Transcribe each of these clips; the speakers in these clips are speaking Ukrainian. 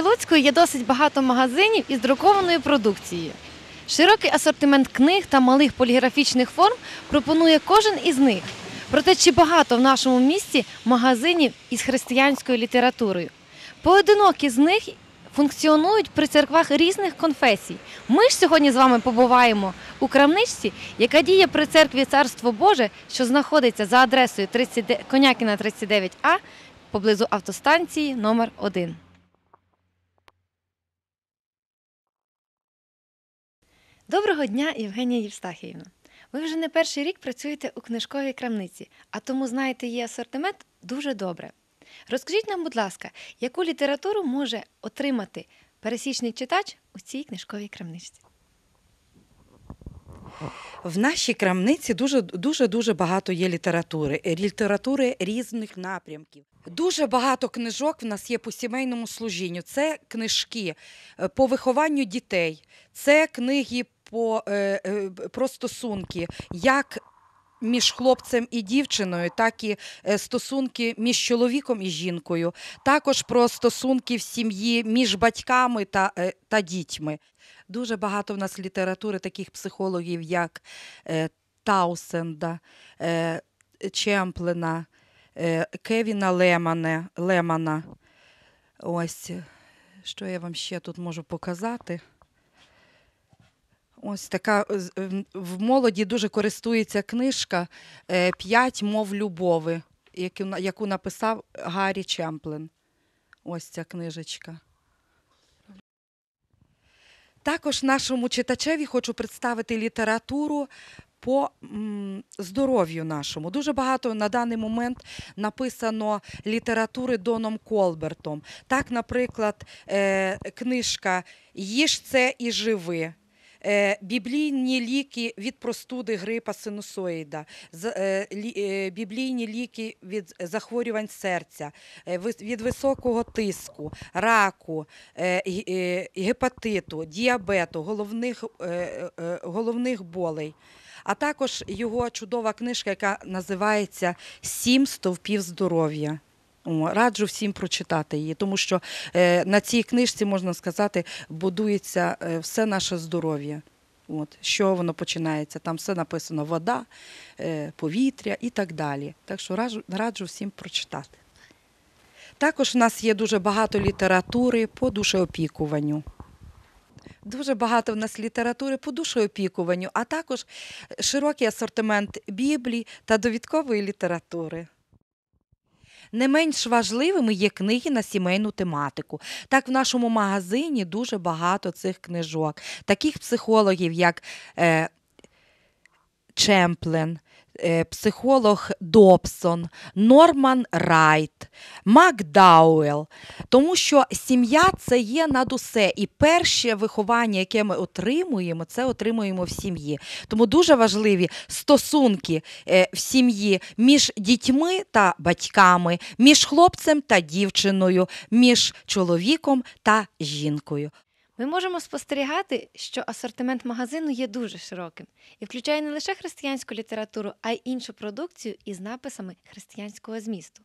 Місті Луцьку є досить багато магазинів із друкованою продукцією. Широкий асортимент книг та малих поліграфічних форм пропонує кожен із них. Проте чи багато в нашому місті магазинів із християнською літературою? Поодинокі з них функціонують при церквах різних конфесій. Ми ж сьогодні з вами побуваємо у крамничці, яка діє при церкві Царство Боже, що знаходиться за адресою 30 Конякіна 39А поблизу автостанції номер 1 Доброго дня, Євгенія Євстахіївна. Ви вже не перший рік працюєте у книжковій крамниці, а тому знаєте її асортимент дуже добре. Розкажіть нам, будь ласка, яку літературу може отримати пересічний читач у цій книжковій крамничці? В нашій крамниці дуже дуже дуже багато є літератури, е, літератури різних напрямків. Дуже багато книжок в нас є по сімейному служінню. Це книжки е, по вихованню дітей, це книги по, е, е, про стосунки, як між хлопцем і дівчиною, так і е, стосунки між чоловіком і жінкою, також про стосунки в сім'ї між батьками та, та дітьми. Дуже багато в нас літератури таких психологів, як Таусенда, Чемплина, е, Кевіна Лемане, Лемана. Ось, що я вам ще тут можу показати. Ось така в- в молоді дуже користується книжка е, П'ять мов любови, яку, написав Гаррі Чемплин. Ось ця книжечка. Також нашому читачеві хочу представити літературу по здоров'ю нашому. Дуже багато на даний момент написано літератури Доном Колбертом. Так, наприклад, е, книжка Їж це і живи. Е, біблійні ліки від простуди грипа синусоїда, е, е, біблійні ліки від захворювань серця, від високого тиску, раку, гепатиту, діабету, головних, головних болей. А також його чудова книжка, яка називається Сім стовпів здоров'я. Раджу всім прочитати її, тому що е, на цій книжці, можна сказати, будується е, все наше здоров'я. От, чого воно починається? Там все написано: вода, е, повітря і так далі. Так що раджу, раджу всім прочитати. Також в нас є дуже багато літератури по душеопікуванню. Дуже багато в нас літератури по душеопікуванню, а також широкий асортимент біблій та довідкової літератури. Не менш важливими є книги на сімейну тематику. Так, в нашому магазині дуже багато цих книжок, таких психологів, як е, Чемплен, психолог Добсон, Норман Райт, Макдауел. Тому що сім'я це є над усе. І перше виховання, яке ми отримуємо, це отримуємо в сім'ї. Тому дуже важливі стосунки е, в сім'ї між дітьми та батьками, між хлопцем та дівчиною, між чоловіком та жінкою. Ми можемо спостерігати, що асортимент магазину є дуже широким і включає не лише християнську літературу, а й іншу продукцію із написами християнського змісту.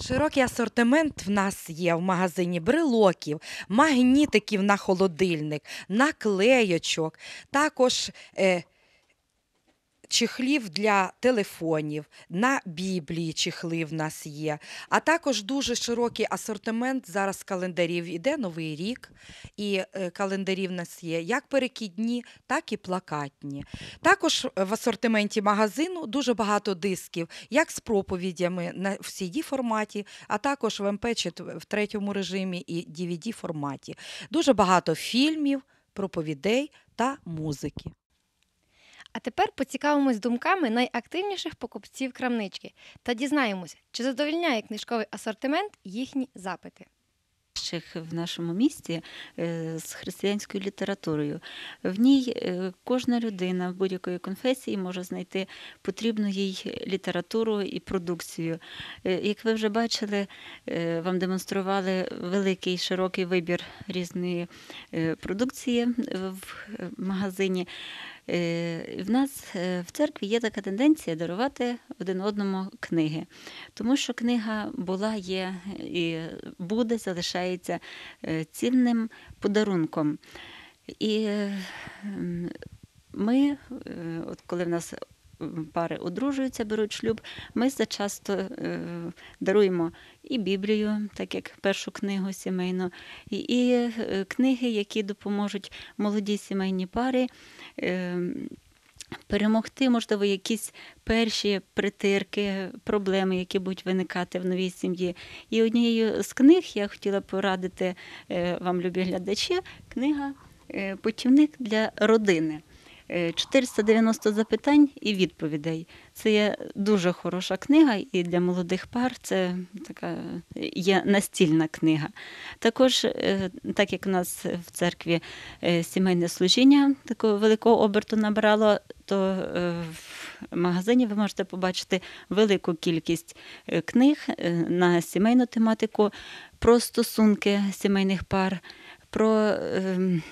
Широкий асортимент в нас є в магазині брелоків, магнітиків на холодильник, наклейочок, також е, чехлів для телефонів, на Біблії чехли в нас є. А також дуже широкий асортимент зараз календарів. Іде Новий рік, і е, календарі в нас є як перекідні, так і плакатні. Також в асортименті магазину дуже багато дисків, як з проповідями на в CD форматі, а також в MP в третьому режимі і DVD форматі. Дуже багато фільмів, проповідей та музики. А тепер поцікавимось думками найактивніших покупців крамнички та дізнаємося, чи задовольняє книжковий асортимент їхні запити. в нашому місті е, з християнською літературою. В ній е, кожна людина будь-якої конфесії може знайти потрібну їй літературу і продукцію. Е, Як ви вже бачили, вам демонстрували великий широкий вибір різної продукції в магазині. Е, В нас е, в церкві є така тенденція дарувати один одному книги, тому що книга була, є і буде, залишається е, цінним подарунком. І е, ми, от коли в нас пари одружуються, беруть шлюб, ми зачасто е, даруємо і Біблію, так як першу книгу сімейну, і, е, книги, які допоможуть молодій сімейній парі. е, Перемогти, можливо, якісь перші притирки, проблеми, які будуть виникати в новій сім'ї. І однією з книг я хотіла порадити вам, любі глядачі, книга Путівник для родини. Е, 490 запитань і відповідей. Це є дуже хороша книга, і для молодих пар це така є настільна книга. Також, е, так як у нас в церкві е, сімейне служіння такого великого оберту набрало, то е, в магазині ви можете побачити велику кількість е, книг е, на сімейну тематику про стосунки сімейних пар, про ем,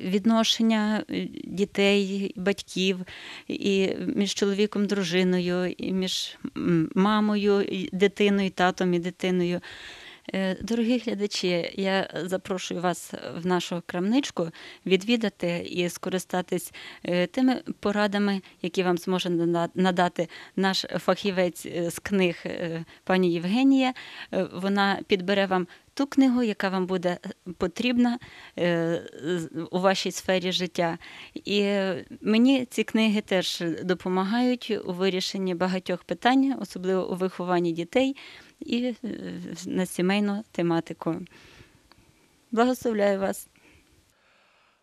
відношення е, дітей, батьків і між чоловіком, дружиною, і між мамою, і дитиною, татом і дитиною. Е, Дорогі глядачі, я запрошую вас в нашу крамничку відвідати і скористатись е, тими порадами, які вам зможе нада- надати наш фахівець е, з книг пані Євгенія. Вона підбере вам ту книгу, яка вам буде потрібна у вашій сфері життя. І мені ці книги теж допомагають у вирішенні багатьох питань, особливо у вихованні дітей і е, на сімейну тематику. Благословляю вас.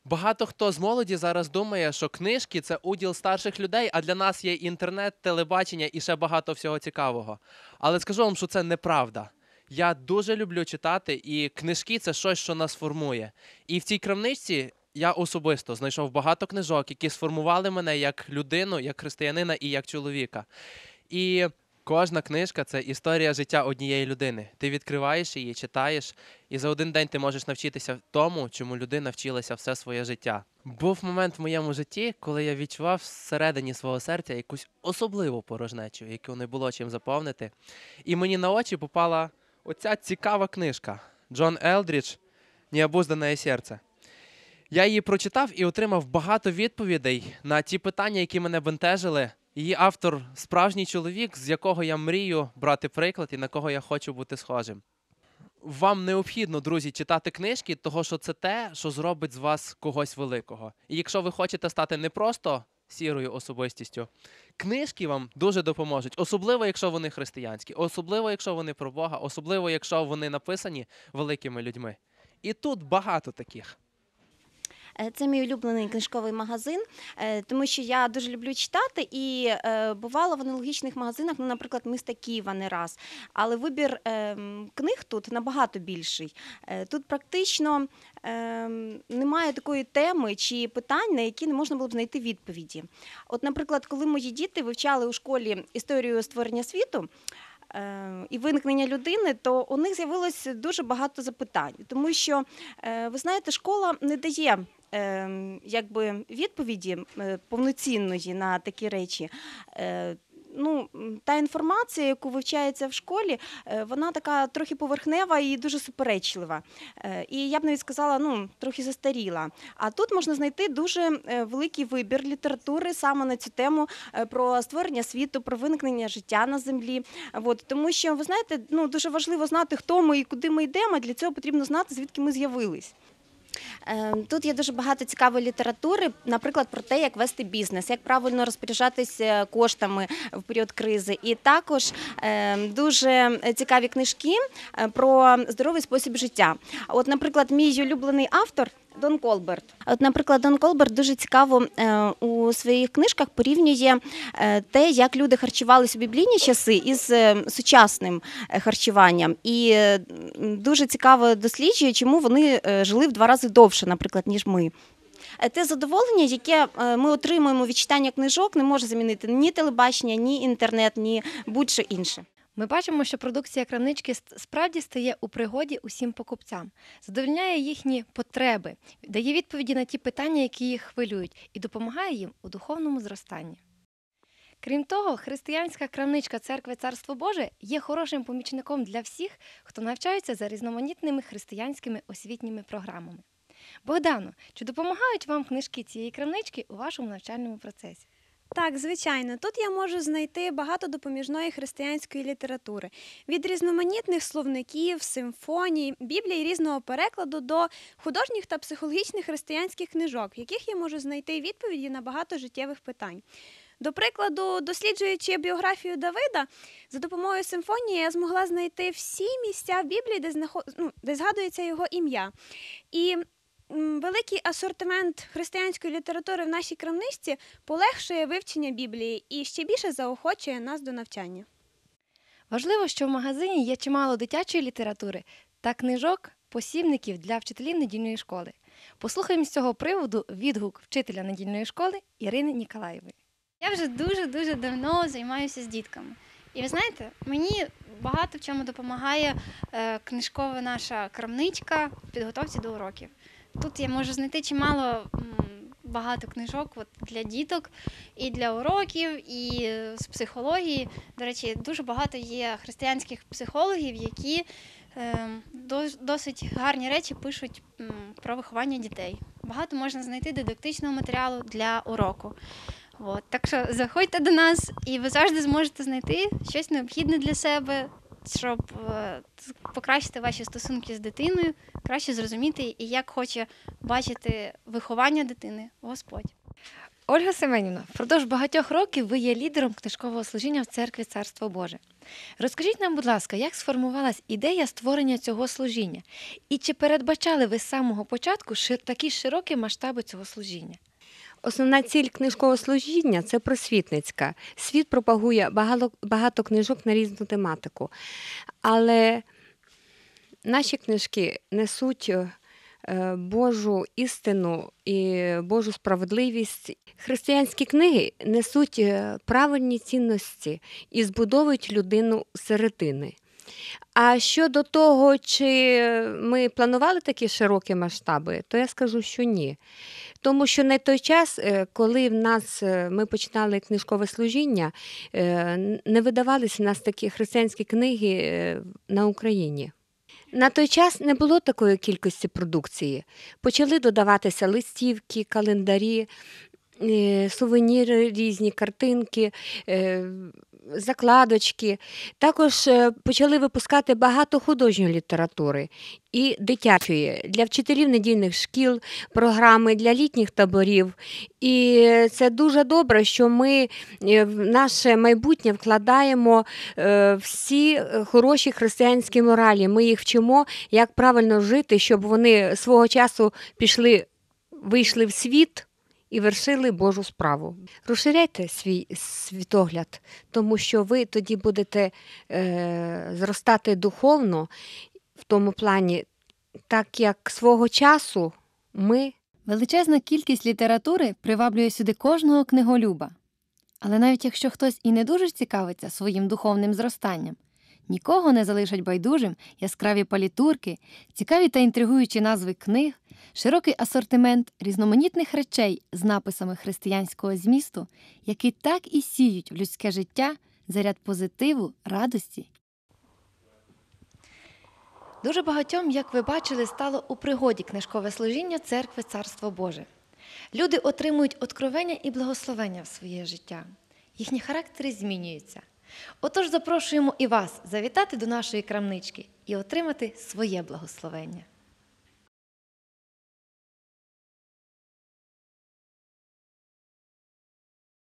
Багато хто з молоді зараз думає, що книжки це уділ старших людей, а для нас є інтернет, телебачення і ще багато всього цікавого. Але скажу вам, що це неправда. Я дуже люблю читати, і книжки це щось, що нас формує. І в цій крамничці я особисто знайшов багато книжок, які сформували мене як людину, як християнина і як чоловіка. І кожна книжка це історія життя однієї людини. Ти відкриваєш її, читаєш, і за один день ти можеш навчитися тому, чому людина вчилася все своє життя. Був момент в моєму житті, коли я відчував всередині свого серця якусь особливу порожнечу, яку не було чим заповнити. І мені на очі попала оця цікава книжка Джон Елдрідж Необуздане серце. Я її прочитав і отримав багато відповідей на ті питання, які мене бентежили. Її автор справжній чоловік, з якого я мрію брати приклад і на кого я хочу бути схожим. Вам необхідно, друзі, читати книжки, того що це те, що зробить з вас когось великого. І якщо ви хочете стати не просто сірою особистістю, книжки вам дуже допоможуть, особливо якщо вони християнські, особливо якщо вони про Бога, особливо якщо вони написані великими людьми. І тут багато таких. Е, Це мій улюблений книжковий магазин, е, тому що я дуже люблю читати і е, бувала в аналогічних магазинах, ну, наприклад, міста Києва не раз. Але вибір ем, книг тут набагато більший. Тут практично ем, немає такої теми чи питань, на які не можна було б знайти відповіді. От, наприклад, коли мої діти вивчали у школі історію створення світу. Е, І виникнення людини, то у них з'явилось дуже багато запитань, тому що е, ви знаєте, школа не дає е, якби відповіді повноцінної на такі речі. Ну, та інформація, яку вивчається в школі, е, вона така трохи поверхнева і дуже суперечлива. Е, І я б навіть сказала, ну, трохи застаріла. А тут можна знайти дуже е, великий вибір літератури саме на цю тему про створення світу, про виникнення життя на землі. От, тому що, ви знаєте, ну, дуже важливо знати, хто ми і куди ми йдемо. Для цього потрібно знати, звідки ми з'явились. Е, Тут є дуже багато цікавої літератури, наприклад, про те, як вести бізнес, як правильно розпоряджатися коштами в період кризи. І також е, дуже цікаві книжки е, про здоровий спосіб життя. От, наприклад, мій улюблений автор. Дон Колберт. От, наприклад, Дон Колберт дуже цікаво е, у своїх книжках порівнює е, те, як люди харчувалися у біблійні часи із е, сучасним харчуванням. І дуже цікаво досліджує, чому вони жили в два рази довше, наприклад, ніж ми. Те задоволення, яке ми отримуємо від читання книжок, не може замінити ні телебачення, ні інтернет, ні будь-що інше. Ми бачимо, що продукція крамнички справді стає у пригоді усім покупцям, задовольняє їхні потреби, дає відповіді на ті питання, які їх хвилюють, і допомагає їм у духовному зростанні. Крім того, християнська крамничка церкви Царство Боже є хорошим помічником для всіх, хто навчається за різноманітними християнськими освітніми програмами. Богдано, чи допомагають вам книжки цієї крамнички у вашому навчальному процесі? Так, звичайно, тут я можу знайти багато допоміжної християнської літератури від різноманітних словників, симфоній, біблій різного перекладу до художніх та психологічних християнських книжок, в яких я можу знайти відповіді на багато життєвих питань. До прикладу, досліджуючи біографію Давида, за допомогою симфонії я змогла знайти всі місця в Біблії, де, знахо... ну, де згадується його ім'я. І великий асортимент християнської літератури в нашій крамничці полегшує вивчення Біблії і ще більше заохочує нас до навчання. Важливо, що в магазині є чимало дитячої літератури та книжок, посібників для вчителів недільної школи. Послухаємо з цього приводу відгук вчителя недільної школи Ірини Ніколаєвої. Я вже дуже-дуже давно займаюся з дітками. І ви знаєте, мені багато в чому допомагає е, книжкова наша крамничка в підготовці до уроків. Тут я можу знайти чимало багато книжок от, для діток і для уроків, і з психології. До речі, дуже багато є християнських психологів, які е, досить гарні речі пишуть про виховання дітей. Багато можна знайти дидактичного матеріалу для уроку. От, так що заходьте до нас, і ви завжди зможете знайти щось необхідне для себе, щоб е, покращити ваші стосунки з дитиною, краще зрозуміти, і як хоче бачити виховання дитини Господь. Ольга Семенівна, впродовж багатьох років ви є лідером книжкового служіння в церкві Царство Боже. Розкажіть нам, будь ласка, як сформувалась ідея створення цього служіння? І чи передбачали ви з самого початку такі широкі масштаби цього служіння? Основна ціль книжкового служіння це просвітницька. Світ пропагує багато, багато книжок на різну тематику. Але наші книжки несуть е, Божу істину і Божу справедливість. Християнські книги несуть е, правильні цінності і збудовують людину середини. А щодо того, чи ми планували такі широкі масштаби, то я скажу, що ні. Тому що на той час, е, коли в нас е, ми починали книжкове служіння, е, не видавалися в нас такі християнські книги на Україні. На той час не було такої кількості продукції. Почали додаватися листівки, календарі, сувеніри, різні картинки, закладочки. Також е, почали випускати багато художньої літератури і дитячої для вчителів недільних шкіл, програми для літніх таборів. І це дуже добре, що ми е, в наше майбутнє вкладаємо е, всі хороші християнські моралі. Ми їх вчимо, як правильно жити, щоб вони свого часу пішли, вийшли в світ. І вершили Божу справу. Розширяйте свій світогляд, тому що ви тоді будете е, зростати духовно в тому плані, так як свого часу ми Величезна кількість літератури приваблює сюди кожного книголюба. Але навіть якщо хтось і не дуже цікавиться своїм духовним зростанням, нікого не залишать байдужим яскраві палітурки, цікаві та інтригуючі назви книг, широкий асортимент різноманітних речей з написами християнського змісту, які так і сіють в людське життя заряд позитиву, радості. Дуже багатьом, як ви бачили, стало у пригоді книжкове служіння церкви Царство Боже. Люди отримують откровення і благословення в своє життя. Їхні характери змінюються. Отож запрошуємо і вас завітати до нашої крамнички і отримати своє благословення.